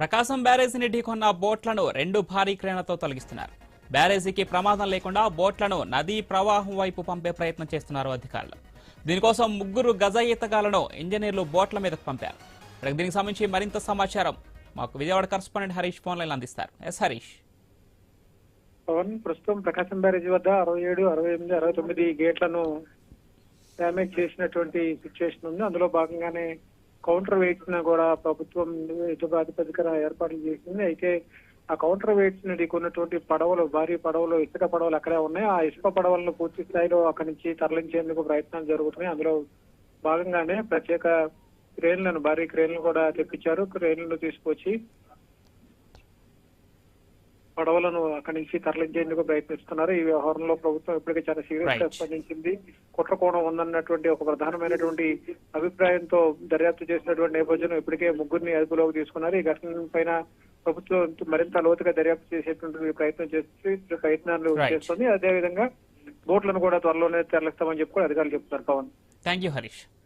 ప్రకాశం బ్యారేజీని ఢీకొన్న బోట్లను రెండు భారీ క్రేణలతో తొలగిస్తున్నారు. బ్యారేజీకి ప్రమాదం లేకుండా బోట్లను నదీ ప్రవాహం వైపు పంపే ప్రయత్నం చేస్తున్నారు అధికారులు. దీనికోసం ముగ్గురు గజ ఈతగాలను ఇంజనీర్లు బోట్ల మీదకు పంపారు. ఇక దీనికి సంబంధించి మరింత సమాచారం మాకు Vijayawada correspondent Harish phone line అందిస్తారు. ఎస్ హరీష్. పవన్ ప్రస్తుతం ప్రకాశం బ్యారేజ్ వద్ద అరవై ఏడు అరవై ఎనిమిది అరవై తొమ్మిది గేట్లను డ్యామేజ్ చేసినటువంటి సిచ్యువేషన్ ఉంది. అందులో భాగంగానే కౌంటర్ వెయిట్స్ కూడా ప్రభుత్వం యుద్ధ ప్రాతిపదికన ఏర్పాట్లు చేసింది. అయితే ఆ కౌంటర్ వెయిట్స్ని ఢీకొన్నటువంటి పడవలు భారీ పడవలు ఇసుక పడవలు అక్కడే ఉన్నాయి. ఆ ఇసుక పడవలను పూర్తి స్థాయిలో అక్కడి నుంచి తరలించేందుకు ప్రయత్నాలు జరుగుతున్నాయి. అందులో భాగంగానే ప్రత్యేక క్రేన్లను భారీ క్రేన్లు కూడా తెప్పించారు. క్రేన్లను తీసుకొచ్చి పడవలను అక్కడి నుంచి తరలించేందుకు ప్రయత్నిస్తున్నారు. ఈ వ్యవహారంలో ప్రభుత్వం ఇప్పటికే చాలా సీరియస్గా. స్పందించింది. కుట్రకోణం ఉందన్నటువంటి ఒక ప్రధానమైనటువంటి అభిప్రాయంతో దర్యాప్తు చేసినటువంటి నేపథ్యంలో ఇప్పటికే ముగ్గురిని అదుపులోకి తీసుకున్నారు. ఈ ఘటన పైన ప్రభుత్వం మరింత లోతుగా దర్యాప్తు చేసేటువంటి ప్రయత్నం చేసి ప్రయత్నాలు. చేస్తుంది. అదేవిధంగా బోట్లను కూడా త్వరలోనే తరలిస్తామని చెప్పి అధికారులు చెప్తున్నారు. పవన్. Thank you Harish